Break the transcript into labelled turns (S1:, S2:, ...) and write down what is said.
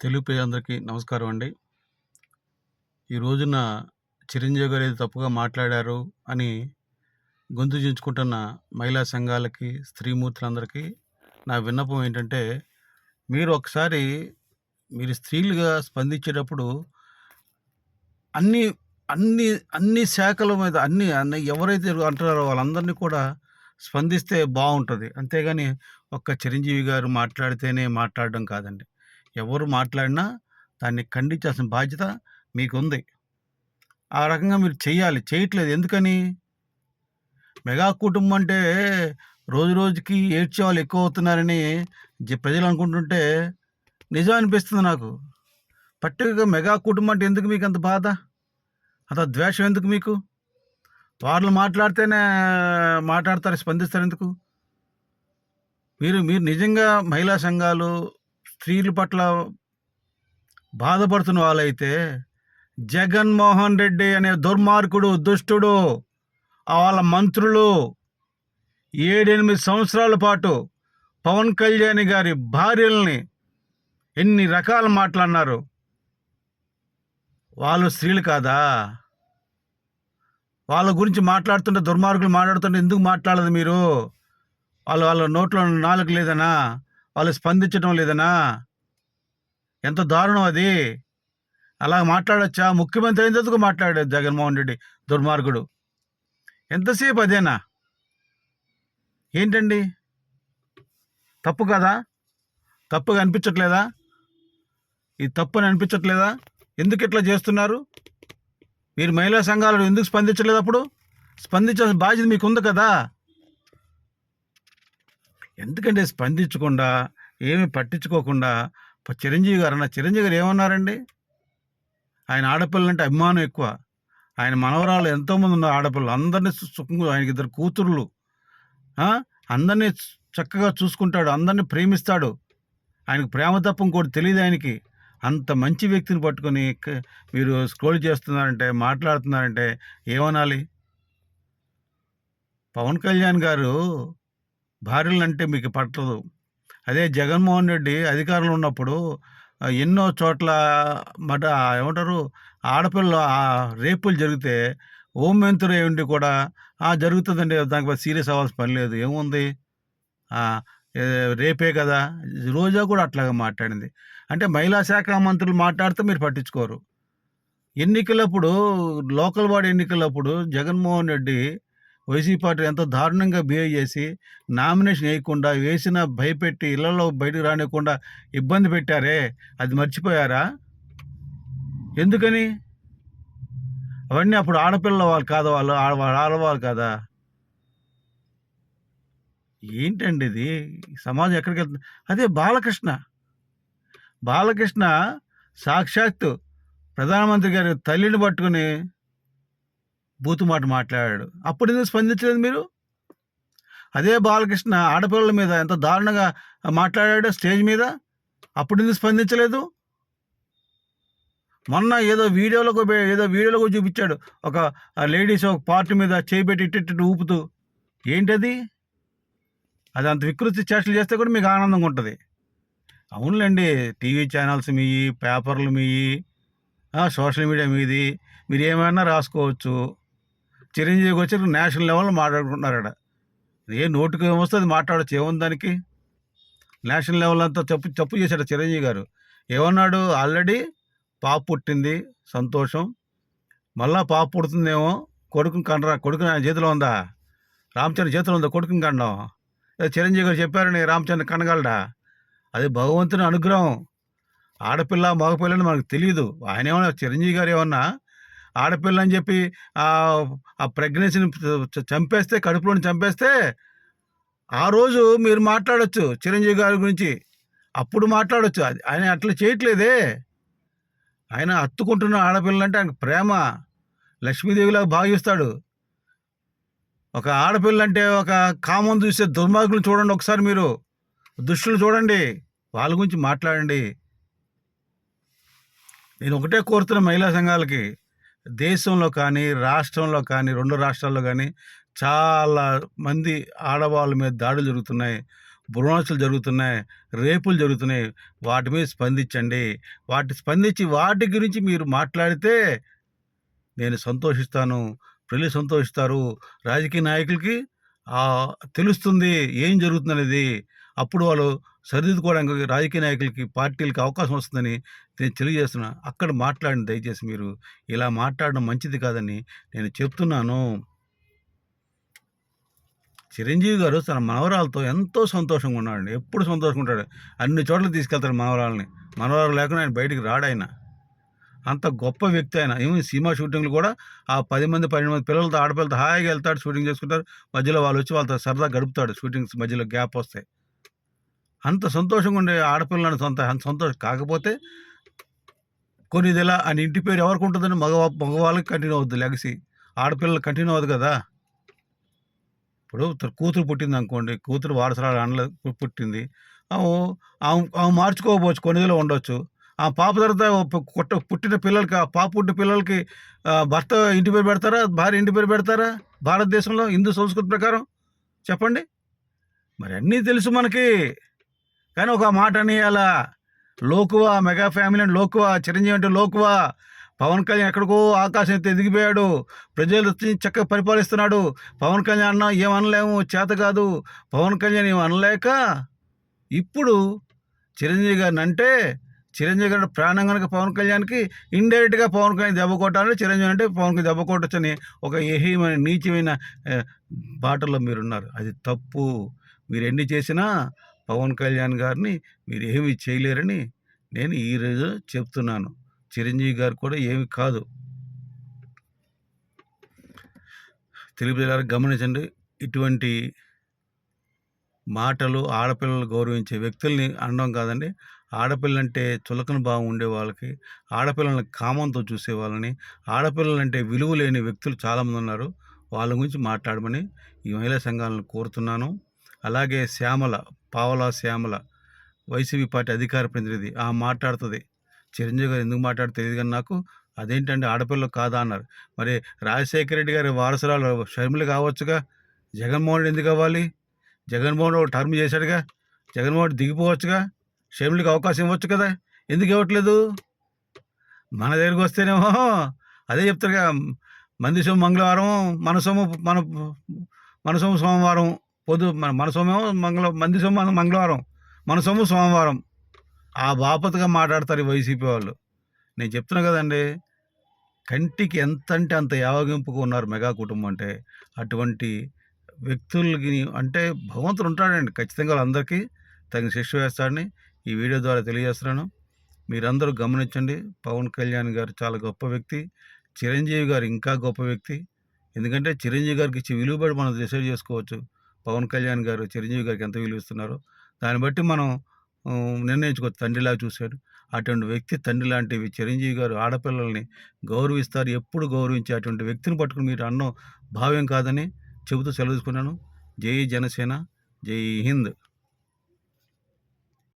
S1: తెలుగు ప్రజలందరికీ నమస్కారం అండి. ఈ రోజున చిరంజీవి గారు ఏదో తప్పుగా మాట్లాడారు అని గొంతు చించుకుంటున్న మహిళా సంఘాలకి స్త్రీమూర్తులందరికీ నా విన్నపం ఏంటంటే మీరు ఒకసారి మీరు స్త్రీలుగా స్పందించేటప్పుడు అన్ని అన్ని అన్ని శాఖల మీద అన్ని అన్ని ఎవరైతే అంటున్నారో వాళ్ళందరినీ కూడా స్పందిస్తే బాగుంటుంది. అంతేగాని ఒక్క చిరంజీవి గారు మాట్లాడితేనే మాట్లాడడం కాదండి. ఎవరు మాట్లాడినా దాన్ని ఖండించాల్సిన బాధ్యత మీకుంది. ఆ రకంగా మీరు చేయాలి చేయట్లేదు ఎందుకని? మెగా కుటుంబం అంటే రోజు రోజుకి ఏడ్చే వాళ్ళు ఎక్కువ అవుతున్నారని జ- ప్రజలు అనుకుంటుంటే నిజం అనిపిస్తుంది నాకు. పర్టికులర్గా మెగా కుటుంబం అంటే ఎందుకు మీకు అంత బాధ? అంత ద్వేషం ఎందుకు మీకు? వాళ్ళు మాట్లాడితేనే మాట్లాడతారు స్పందిస్తారు ఎందుకు? మీరు మీరు నిజంగా మహిళా సంఘాలు స్త్రీల పట్ల బాధపడుతున్న వాళ్ళైతే జగన్మోహన్ రెడ్డి అనే దుర్మార్గుడు దుష్టుడు వాళ్ళ మంత్రులు ఏడెనిమిది సంవత్సరాల పాటు పవన్ కళ్యాణ్ గారి భార్యల్ని ఎన్ని రకాల మాట్లాడినారు వాళ్ళు స్త్రీలు కాదా? వాళ్ళ గురించి మాట్లాడుతుంటే దుర్మార్గులు మాట్లాడుతుంటే ఎందుకు మాట్లాడదు మీరు? వాళ్ళు వాళ్ళ నోట్లో నాలుగు లేదనా? వాళ్ళు స్పందించడం లేదనా? ఎంత దారుణం అది. అలా మాట్లాడచ్చా? ముఖ్యమంత్రి అయినందుకు మాట్లాడాడు జగన్మోహన్ రెడ్డి దుర్మార్గుడు. ఎంతసేపు అదేనా? ఏంటండి? తప్పు కదా? తప్పుగా అనిపించట్లేదా? ఈ తప్పు అని అనిపించట్లేదా? ఎందుకు ఇట్లా చేస్తున్నారు? మీరు మహిళా సంఘాలు ఎందుకు స్పందించలేదు అప్పుడు? స్పందించాల్సిన బాధ్యత మీకుంది కదా? ఎందుకంటే స్పందించకుండా ఏమి పట్టించుకోకుండా చిరంజీవి గారు అన్న చిరంజీవి గారు ఏమన్నారండి? ఆయన ఆడపిల్లలంటే అభిమానం ఎక్కువ. ఆయన మనవరాలు ఎంతోమంది ఉన్నారు ఆడపిల్లలు. అందరినీ సుఖంగా ఆయనకి ఇద్దరు కూతుర్లు. అందరినీ చక్కగా చూసుకుంటాడు. అందరినీ ప్రేమిస్తాడు. ఆయనకు ప్రేమ తప్ప ఇంకోటి తెలియదు ఆయనకి. అంత మంచి వ్యక్తిని పట్టుకొని మీరు స్క్రోల్ చేస్తున్నారంటే మాట్లాడుతున్నారంటే ఏమనాలి? పవన్ కళ్యాణ్ గారు భార్యలు అంటే మీకు పట్టదు. అదే జగన్మోహన్ రెడ్డి అధికారంలో ఉన్నప్పుడు ఎన్నో చోట్ల మట ఏమంటారు ఆడపిల్ల రేపులు జరిగితే హోం మంత్రి ఉండి కూడా జరుగుతుందండి దానికి సీరియస్ అవ్వాల్సిన పని లేదు. ఏముంది? రేపే కదా. రోజా కూడా అట్లాగా మాట్లాడింది. అంటే మహిళా శాఖ మంత్రులు మాట్లాడితే మీరు పట్టించుకోరు. ఎన్నికలప్పుడు లోకల్ వార్డు ఎన్నికలప్పుడు జగన్మోహన్ రెడ్డి వైసీపీ పార్టీ ఎంతో దారుణంగా బిహేవ్ చేసి నామినేషన్ వేయకుండా వేసిన భయపెట్టి ఇళ్ళలో బయటకు రానివ్వకుండా ఇబ్బంది పెట్టారే. అది మర్చిపోయారా? ఎందుకని? అవన్నీ అప్పుడు ఆడపిల్ల వాళ్ళు కాదు వాళ్ళు ఆడవాళ్ళు ఆడవాళ్ళు కాదా. ఏంటండి ఇది? సమాజం ఎక్కడికి వెళ్తుంది? అదే బాలకృష్ణ. బాలకృష్ణ సాక్షాత్తు ప్రధానమంత్రి గారి తల్లిని పట్టుకుని బూతుమాట మాట్లాడాడు. అప్పుడు ఎందుకు స్పందించలేదు మీరు? అదే బాలకృష్ణ ఆడపిల్లల మీద ఎంత దారుణంగా మాట్లాడాడు స్టేజ్ మీద? అప్పుడు ఎందుకు స్పందించలేదు? మొన్న ఏదో వీడియోలకు ఏదో వీడియోలో కూడా చూపించాడు. ఒక లేడీస్ ఒక పార్టీ మీద చేపెట్టి ఇట్టిట్టు ఊపుతూ. ఏంటది? అది అంత వికృతి చేష్టలు చేస్తే కూడా మీకు ఆనందంగా ఉంటుంది. అవునులేండి టీవీ ఛానల్స్ మీయి పేపర్లు మీయి సోషల్ మీడియా మీది మీరు ఏమైనా రాసుకోవచ్చు. చిరంజీవికి వచ్చి నేషనల్ లెవెల్లో మాట్లాడుకుంటున్నారట. ఏ నోటుకు ఏమొస్తుంది? మాట్లాడచ్చు. ఏముంది దానికి? నేషనల్ లెవెల్ అంతా తప్పు తప్పు చేశాడు చిరంజీవి గారు. ఏమన్నాడు? ఆల్రెడీ పాప పుట్టింది. సంతోషం. మళ్ళా పాప పుడుతుందేమో? కొడుకుని కండరా కొడుకు ఆయన చేతిలో ఉందా? రామచంద్ర చేతిలో ఉందా కొడుకుని కండం? చిరంజీవి గారు చెప్పారని రామచంద్ర కనగలడా అది భగవంతుని అనుగ్రహం. ఆడపిల్ల మగపిల్లని మనకు తెలియదు ఆయన ఏమన్నా చిరంజీవి గారు ఏమన్నా ఆడపిల్ల అని చెప్పి ఆ ప్రెగ్నెన్సీని చంపేస్తే కడుపులోని చంపేస్తే ఆ రోజు మీరు మాట్లాడొచ్చు చిరంజీవి గారి గురించి. అప్పుడు మాట్లాడొచ్చు. అది ఆయన అట్లా చేయట్లేదే. ఆయన హత్తుకుంటున్న ఆడపిల్లంటే ఆయనకు ప్రేమ. లక్ష్మీదేవిలాగా భావిస్తాడు. ఒక ఆడపిల్ల అంటే ఒక కామం చూసే దుర్మార్గులు చూడండి ఒకసారి మీరు. దుష్టులు చూడండి. వాళ్ళ గురించి మాట్లాడండి. నేను ఒకటే కోరుతున్న మహిళా సంఘాలకి దేశంలో కానీ రాష్ట్రంలో కానీ రెండు రాష్ట్రాల్లో కానీ చాలా మంది ఆడవాళ్ళ మీద దాడులు జరుగుతున్నాయి. భ్రూణాలు జరుగుతున్నాయి. రేపులు జరుగుతున్నాయి. వాటి మీద స్పందించండి. వాటి స్పందించి వాటి గురించి మీరు మాట్లాడితే నేను సంతోషిస్తాను. ప్రజలు సంతోషిస్తారు. రాజకీయ నాయకులకి తెలుస్తుంది ఏం జరుగుతుందనేది. అప్పుడు వాళ్ళు సరిదిద్దుకోవడానికి రాజకీయ నాయకులకి పార్టీలకి అవకాశం వస్తుందని నేను తెలియజేస్తున్నా. అక్కడ మాట్లాడిన దయచేసి మీరు. ఇలా మాట్లాడడం మంచిది కాదని నేను చెప్తున్నాను. చిరంజీవి గారు తన మనవరాలతో ఎంతో సంతోషంగా ఉన్నాడండి. ఎప్పుడు సంతోషంగా ఉంటాడు. అన్ని చోట్ల తీసుకెళ్తాడు మనవరాలని. మనవరాలు లేకుండా ఆయన బయటికి రాడాయన అంత గొప్ప వ్యక్తి ఆయన. ఏమి సినిమా షూటింగ్లు కూడా ఆ పది మంది పన్నెండు మంది పిల్లలతో ఆడపిల్లలతో హాయిగా వెళ్తాడు షూటింగ్ చేసుకుంటారు మధ్యలో వాళ్ళు వచ్చి వాళ్ళతో సరదా గడుపుతాడు షూటింగ్స్ మధ్యలో గ్యాప్ వస్తాయి అంత సంతోషంగా ఉండే ఆడపిల్లని సొంత అంత సంతోషం. కాకపోతే కొన్ని ఎలా అని ఇంటి పేరు ఎవరికి ఉంటుందని మగ మగవాళ్ళకి కంటిన్యూ అవుద్ది లెగసీ ఆడపిల్లలు కంటిన్యూ అవ్వదు కదా. ఇప్పుడు కూతురు పుట్టింది అనుకోండి కూతురు వారసరాలు అండ్ల పుట్టింది. ఆమె ఆమె మార్చుకోకపోవచ్చు కొన్నిదిలో ఉండొచ్చు. ఆ పాప తర్వాత ఓ పుట్టిన పిల్లలకి ఆ పాప పుట్టిన పిల్లలకి భర్త ఇంటి పేరు పెడతారా? భార్య ఇంటి పేరు పెడతారా? భారతదేశంలో హిందూ సంస్కృతి ప్రకారం? చెప్పండి. మరి అన్నీ తెలుసు మనకి. కానీ ఒక మాట అనేయాలా లోకువా మెగా ఫ్యామిలీ అండ్ లోకువా చిరంజీవి అంటే లోకువా? పవన్ కళ్యాణ్ ఎక్కడికో ఆకాశం ఎత్తి ఎదిగిపోయాడు. ప్రజలు చక్కగా పరిపాలిస్తున్నాడు. పవన్ కళ్యాణ్ అన్న ఏమనలేము చేత కాదు. పవన్ కళ్యాణ్ ఏం అనలేక ఇప్పుడు చిరంజీవి గారిని అంటే చిరంజీవి గారి ప్రాణం కనుక పవన్ కళ్యాణ్కి ఇండైరెక్ట్గా పవన్ కళ్యాణ్ దెబ్బ కొట్టాలని చిరంజీవి అంటే పవన్ కళ్యాణ్ దెబ్బ కొట్టచ్చని ఒక ఏహీమైన నీచమైన ఆ, బాటలో మీరున్నారు. అది తప్పు. మీరు ఎన్ని చేసినా పవన్ కళ్యాణ్ గారిని మీరు ఏమీ చేయలేరని నేను ఈరోజు చెప్తున్నాను. చిరంజీవి గారు కూడా ఏమి కాదు. తెలుగు ప్రజలారా గమనించండి. ఇటువంటి మాటలు ఆడపిల్లలు గౌరవించే వ్యక్తుల్ని అనడం కాదండి. ఆడపిల్లంటే చులకన భావం ఉండే వాళ్ళకి ఆడపిల్లల్ని కామంతో చూసే వాళ్ళని ఆడపిల్లలంటే విలువ లేని వ్యక్తులు చాలామంది ఉన్నారు. వాళ్ళ గురించి మాట్లాడమని ఈ మహిళా సంఘాలను కోరుతున్నాను. అలాగే శ్యామల పావలా శ్యామల వైసీపీ పార్టీ అధికార ప్రతినిధి ఆ మాట్లాడుతుంది. చిరంజీవి గారు ఎందుకు మాట్లాడితే తెలియదు కానీ నాకు అదేంటంటే ఆడపిల్ల కాదా అన్నారు. మరి రాజశేఖర రెడ్డి గారి వారసురాలు షర్మిలు కావచ్చుగా? జగన్మోహన్ రెడ్డి ఎందుకు అవ్వాలి? జగన్మోహన్ ఒక టర్మ్ చేశాడుగా? జగన్మోహన్ దిగిపోవచ్చుగా? షర్మిలకి అవకాశం ఇవ్వచ్చు కదా? ఎందుకు ఇవ్వట్లేదు? మన దగ్గరికి వస్తేనేమో అదే చెప్తారుగా. మంది సొమ్ము మంగళవారం మన సొమ్ము మన మన సొమ్ము సోమవారం. పొద్దు మన మన సోమేమో మంగళ మంది సోమ మంగళవారం. మన సొమ్ము సోమవారం. ఆ బాపతగా మాట్లాడతారు ఈ వైసీపీ వాళ్ళు. నేను చెప్తున్నా కదండి కంటికి ఎంత అంటే అంత యావగింపుగా ఉన్నారు మెగా కుటుంబం అంటే అటువంటి వ్యక్తులకి అంటే భగవంతుడు ఉంటాడండి ఖచ్చితంగా వాళ్ళందరికీ. తగిన శిక్ష వేస్తాడని ఈ వీడియో ద్వారా తెలియజేస్తున్నాను. మీరందరూ గమనించండి పవన్ కళ్యాణ్ గారు చాలా గొప్ప వ్యక్తి చిరంజీవి గారు ఇంకా గొప్ప వ్యక్తి. ఎందుకంటే చిరంజీవి గారికి ఇచ్చే విలువబడి మనం డిసైడ్ చేసుకోవచ్చు. పవన్ కళ్యాణ్ గారు చిరంజీవి గారికి ఎంత విలువ ఇస్తున్నారో దాన్ని బట్టి మనం నిర్ణయించుకో నిర్ణయించుకోవచ్చు తండ్రిలా చూశాడు. అటువంటి వ్యక్తి తండ్రి లాంటివి చిరంజీవి గారు ఆడపిల్లల్ని గౌరవిస్తారు. ఎప్పుడు గౌరవించే అటువంటి వ్యక్తిని పట్టుకుని మీరు అన్నం భావ్యం కాదని చెబుతూ సెలవుకున్నాను జై జనసేన జై హింద్.